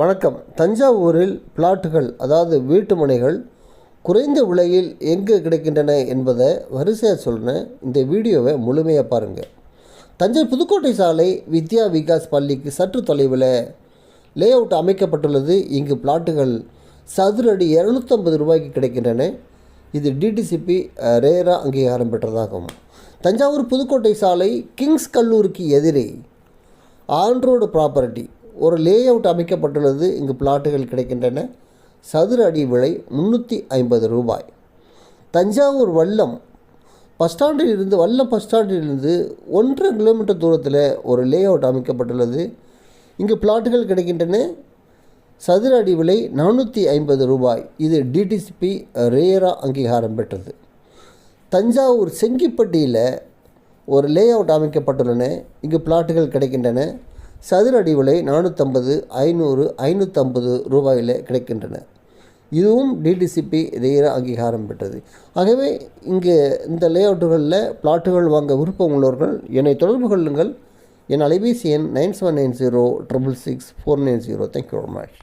வணக்கம். தஞ்சாவூரில் பிளாட்டுகள் அதாவது வீட்டு மனைகள் குறைந்த விலையில் எங்கே கிடைக்கின்றன என்பதை வரிசையாக சொல்கிறேன் இந்த வீடியோவை முழுமையாக பாருங்கள் தஞ்சை புதுக்கோட்டை சாலை வித்யா விகாஸ் பள்ளிக்கு சற்று தொலைவில் லே அவுட் அமைக்கப்பட்டுள்ளது. இங்கு பிளாட்டுகள் சதுரடி இரநூத்தம்பது ரூபாய்க்கு கிடைக்கின்றன. இது டிடிசிபி ரேரா அங்கீகாரம் பெற்றதாகும். தஞ்சாவூர் புதுக்கோட்டை சாலை கிங்ஸ் கல்லூரிக்கு எதிரே ஆன்ரோடு ப்ராப்பர்ட்டி ஒரு லே அவுட் அமைக்கப்பட்டுள்ளது. இங்கு பிளாட்டுகள் கிடைக்கின்றன. சதுர அடி விலை முந்நூற்றி ஐம்பது ரூபாய். தஞ்சாவூர் வல்லம் பஸ் ஸ்டாண்டில் இருந்து வல்லம் பஸ் ஸ்டாண்டிலிருந்து ஒன்றரை கிலோமீட்டர் தூரத்தில் ஒரு லே அவுட் அமைக்கப்பட்டுள்ளது. இங்கு பிளாட்டுகள் கிடைக்கின்றன. சதுர அடி விலை நானூற்றி ஐம்பது ரூபாய். இது டிடிசிபி ரேரா அங்கீகாரம் பெற்றது. தஞ்சாவூர் செங்கிப்பட்டியில் ஒரு லே அவுட் அமைக்கப்பட்டுள்ளன. இங்கு பிளாட்டுகள் கிடைக்கின்றன. சதுர அடி விலை நானூற்றம்பது ஐநூறு ஐநூற்றம்பது ரூபாயில் கிடைக்கின்றன. இதுவும் டிடிசிபி ரேரா அங்கீகாரம் பெற்றது. ஆகவே இங்கே இந்த லே அவுட்டுகளில் பிளாட்டுகள் வாங்க விருப்பம் உள்ளவர்கள் என்னை தொடர்பு கொள்ளுங்கள். என் அலைபேசி எண் nine seven nine zero triple six four nine zero. Thank you very much